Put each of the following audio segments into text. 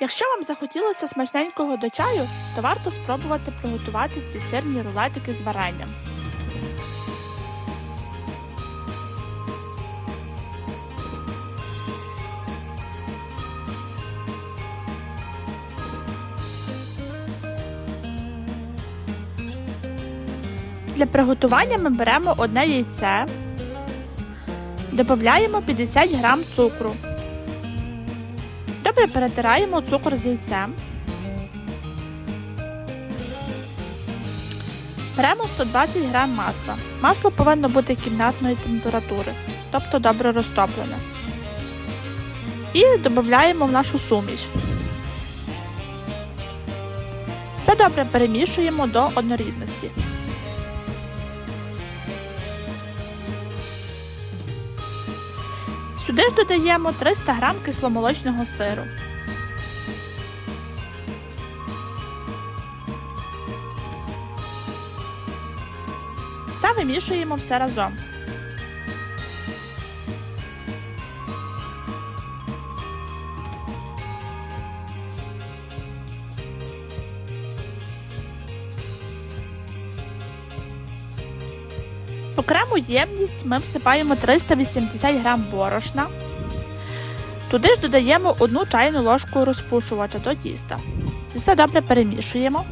Якщо вам захотілося смачненького до чаю, то варто спробувати приготувати ці сирні рулетики з варенням. Для приготування ми беремо одне яйце, додаємо 50 г цукру. Добре перетираємо цукор з яйцем. Беремо 120 г масла. Масло повинно бути кімнатної температури, тобто добре розтоплене. І додаємо в нашу суміш. Все добре перемішуємо до однорідності. Сюди ж додаємо 300 г кисломолочного сиру. Та вимішуємо все разом. В окрему ємність ми всипаємо 380 г борошна. Туди ж додаємо 1 чайну ложку розпушувача до тіста. Все добре перемішуємо.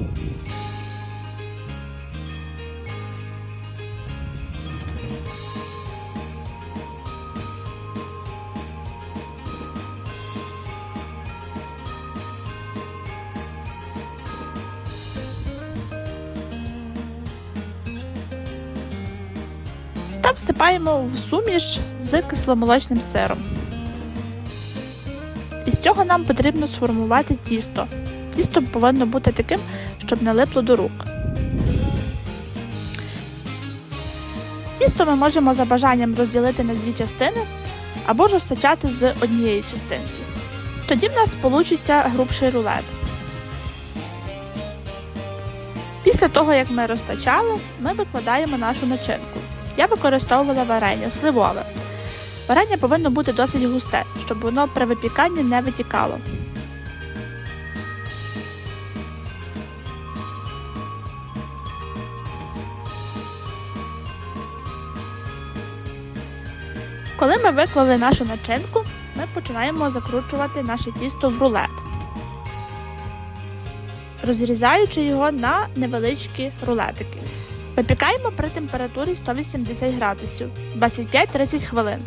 Та всипаємо в суміш з кисломолочним сиром. Із цього нам потрібно сформувати тісто. Тісто повинно бути таким, щоб не липло до рук. Тісто ми можемо за бажанням розділити на дві частини або ж з однієї частинки. Тоді в нас вийде грубший рулет. Після того, як ми розтачали, ми викладаємо нашу начинку. Я використовувала варення сливове. Варення повинно бути досить густе, щоб воно при випіканні не витікало. Коли ми виклали нашу начинку, ми починаємо закручувати наше тісто в рулет, розрізаючи його на невеличкі рулетики. Випікаємо при температурі 180 градусів 25-30 хвилин.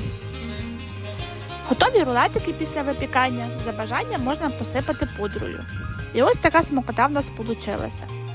Готові рулетики після випікання за бажанням можна посипати пудрою. І ось така смокота в нас вийшла.